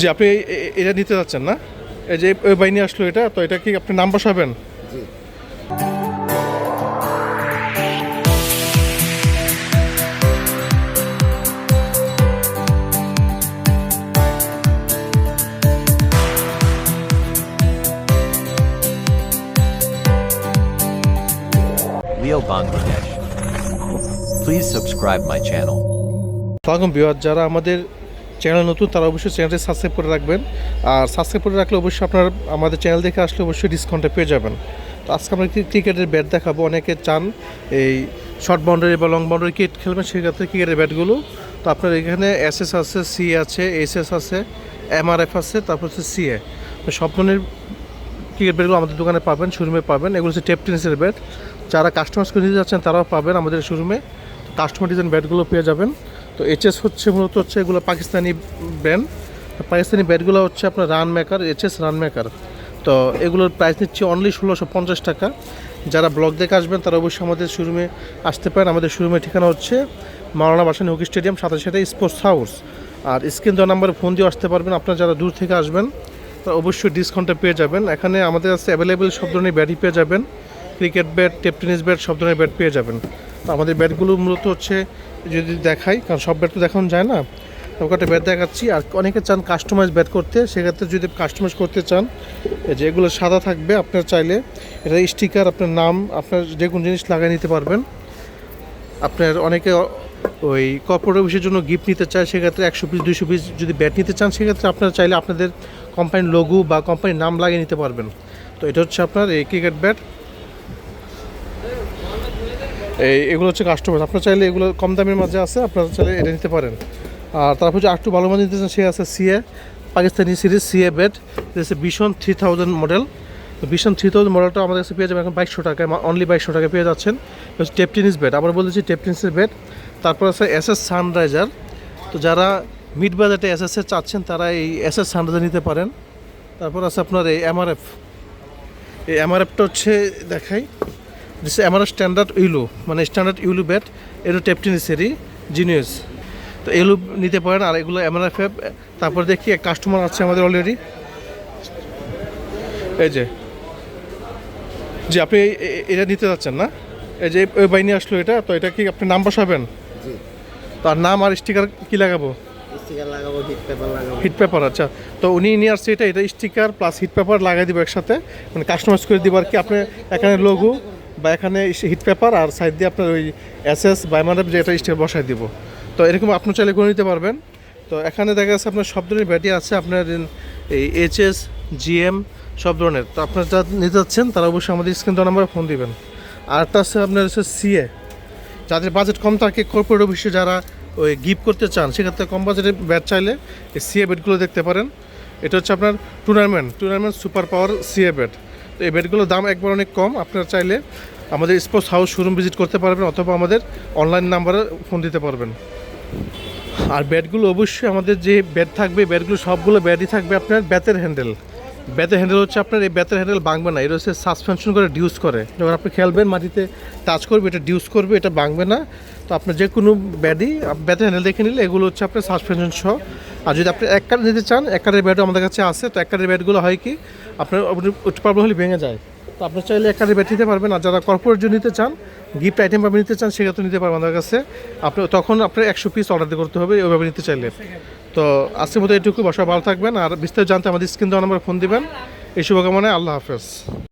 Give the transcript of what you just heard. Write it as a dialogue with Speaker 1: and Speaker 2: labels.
Speaker 1: জি আপনি এটা নিতে যাচ্ছেন না এই যে ওই বাহিনী আসলো এটা তো এটা কি আপনি নাম বসাবেন
Speaker 2: জি
Speaker 3: Leo Bangladesh. Please subscribe my channel.
Speaker 1: সালাম বিহার যারা আমাদের চ্যানেল নতুন, তারা অবশ্যই চ্যানেলটি সাবস্ক্রাইব করে রাখবেন। আর সাবস্ক্রাইব করে রাখলে অবশ্যই আপনার, আমাদের চ্যানেল দেখে আসলে অবশ্যই ডিসকাউন্টে পেয়ে যাবেন। তো আজকে আমরা ক্রি- ক্রিকেটের ব্যাট দেখাবো। অনেকে চান এই শর্ট বাউন্ডারি বা লং বাউন্ডারি ক্রিকেট খেলবেন সেক্ষেত্রে ক্রিকেটের ব্যাটগুলো তো আপনার এখানে এস এস আছে সি আছে এস এস আছে এমআরএফ আছে, তারপর হচ্ছে সিএ সব ধরনের ক্রিকেট ব্যাটগুলো আমাদের দোকানে পাবেন শোরুমে পাবেন। এগুলো হচ্ছে টেপ টেনিসের ব্যাট যারা কাস্টমাইজ করে নিতে যাচ্ছেন, তারাও পাবেন আমাদের শোরুমে কাস্টমার ডিজাইন ব্যাটগুলো পেয়ে যাবেন। তো এইচএস হচ্ছে মূলত হচ্ছে এগুলো পাকিস্তানি ব্র্যান্ড পাকিস্তানি ব্যাটগুলো হচ্ছে আপনার run maker HS run maker তো এগুলোর প্রাইস নিচ্ছে অনলি ষোলোশো পঞ্চাশ টাকা। যারা ব্লক দেখে আসবেন, তারা অবশ্যই আমাদের শোরুমে আসতে পারেন। আমাদের শোরুমের ঠিকানা হচ্ছে মাওলানা বাসানি হকি স্টেডিয়াম সাথে সাথে স্পোর্টস হাউস আর স্ক্রিন দেওয়া নাম্বারে ফোন দিয়ে আসতে পারবেন। আপনারা যারা দূর থেকে আসবেন, তারা অবশ্যই ডিসকাউন্টে পেয়ে যাবেন। এখানে আমাদের কাছে অ্যাভেলেবেল সব ধরনের ব্যাটই পেয়ে যাবেন। Cricket bat, tape tennis bat, সব ধরনের ব্যাট পেয়ে যাবেন। তো আমাদের ব্যাটগুলো মূলত হচ্ছে যদি দেখাই, কারণ সব ব্যাট তো দেখানো যায় না তো একটা ব্যাট দেখাচ্ছি। আর অনেকে চান কাস্টমাইজ ব্যাট করতে, সেক্ষেত্রে যদি কাস্টমাইজ করতে চান যে এগুলো সাদা থাকবে, আপনার চাইলে এটা স্টিকার আপনার নাম, আপনার যে কোনো জিনিস লাগিয়ে নিতে পারবেন। আপনার অনেকে ওই কর্পোরেট অফিসের জন্য গিফট নিতে চায়, সেক্ষেত্রে একশো পিস দুইশো পিস যদি ব্যাট নিতে চান, সেক্ষেত্রে আপনারা চাইলে আপনাদের কোম্পানির লঘু বা কোম্পানির নাম লাগিয়ে নিতে পারবেন। তো এটা হচ্ছে আপনার এই ক্রিকেট ব্যাট। এই, এগুলো হচ্ছে কাস্টমার আপনারা চাইলে এগুলো কম দামের মাঝে আছে, আপনারা চাইলে এটা নিতে পারেন। আর তারপর যে একটু ভালো মাঝে নিতে সে আছে CA Pakistani series CA bat হচ্ছে বিশন থ্রি থাউজেন্ড মডেল তো বিশন থ্রি থাউজেন্ড মডেলটা আমাদের কাছে পেয়ে যাবেন এখন বাইশশো টাকায় অনলি বাইশশো টাকায় পেয়ে যাচ্ছেন। হচ্ছে টেপ টেনিস ব্যাট আবার বলেছি টেপ টেনিসের ব্যাট তারপর আছে এস এস সানরাইজার তো যারা মিড বাজেটে এস এস চাচ্ছেন, তারা এই এস এস সানরাইজার নিতে পারেন। তারপর আছে আপনার এই এমআরএফ এই এমআরএফটা হচ্ছে, দেখাই। দিস আমার স্ট্যান্ডার্ড ইউলু মানে স্ট্যান্ডার্ড ইউলু ব্যাট এটা টেপটিনিসেরই জিনিয়াস তো এগুলো নিতে পারেন আর এগুলো এমআরএফ তারপর দেখি এক কাস্টমার আছে আমাদের অলরেডি এই যে। জি আপনি এটা নিতে যাচ্ছেন না? এই যে ওই বাহিনী আসলো এটা তো এটা কি আপনি নাম বসাবেন? তার নাম আর স্টিকার কি লাগাবো?
Speaker 2: হিট পেপার
Speaker 1: আচ্ছা। তো উনি নিয়ে আসছে এটা এটা স্টিকার প্লাস হিট পেপার লাগাই দিব একসাথে। মানে কাস্টমাইজ করে দিব আর কি আপনি এখানে লঘু বা এখানে হিট পেপার আর সাইড দিয়ে আপনার ওই এস এস বা এমআরএফ যে এটা স্টিকার বসাই দিব। তো এরকম আপনি চাইলে করে নিতে পারবেন। তো এখানে দেখা যাচ্ছে আপনার সব ধরনের ব্যাটি আছে, আপনার এই এইচএস জিএম সব ধরনের। তো আপনার যা নিতে যাচ্ছেন তারা অবশ্যই আমাদের স্ক্রিন দেওয়া নাম্বারে ফোন দিবেন। আর একটা আছে আপনার হচ্ছে সিএ যাদের বাজেট কম থাকে কর্পোরেট অফিসে যারা ওই গিফট করতে চান, সেক্ষেত্রে কম বাজেটের ব্যাট চাইলে এই সিএ ব্যাটগুলো দেখতে পারেন। এটা হচ্ছে আপনার tournament tournament super power CA bat তো এই ব্যাটগুলোর দাম একবার অনেক কম। আপনারা চাইলে আমাদের স্পোর্টস হাউস শোরুম ভিজিট করতে পারবেন অথবা আমাদের অনলাইন নাম্বারে ফোন দিতে পারবেন। আর ব্যাটগুলো অবশ্যই আমাদের যে ব্যাট থাকবে ব্যাটগুলো সবগুলো ব্যাটই থাকবে আপনার ব্যাতের হ্যান্ডেল ব্যাতের হ্যান্ডেল হচ্ছে আপনার এই ব্যাতের হ্যান্ডেল ভাঙবে না এটা হচ্ছে সাসপেনশন করে ডিউস করে। যখন আপনি খেলবেন, মাটিতে টাচ করবে, এটা ডিউস করবে, এটা ভাঙবে না। তো আপনার যে কোনো ব্যাটই ব্যাতের হ্যান্ডেল দেখে নিলে এগুলো হচ্ছে আপনার সাসপেনশন সহ। আর যদি আপনি এক কার্ড নিতে চান, এক কার্ডের ব্যাটও আমাদের কাছে আছে। তো এক কার্ডের ব্যাটগুলো হয় কি, আপনার উচ্চ প্রবলেম হলে ভেঙে যায়। তো আপনি চাইলে একটা ব্যাট নিতে পারবেন। আর যারা কর্পোরেট জন্য নিতে চান গিফট আইটেম ভাবে নিতে চান সেটা তো নিতে পারবেন আমাদের কাছে। আপনি, তখন আপনার একশো পিস অর্ডার করতে হবে ওইভাবে নিতে চাইলে। তো আজকের মতো এটুকু, বাসায় ভালো থাকবেন। আর বিস্তারিত জানতে আমাদের স্ক্রিন দেওয়া নাম্বার ফোন দিবেন। এই শুভকামনায় আল্লাহ হাফেজ।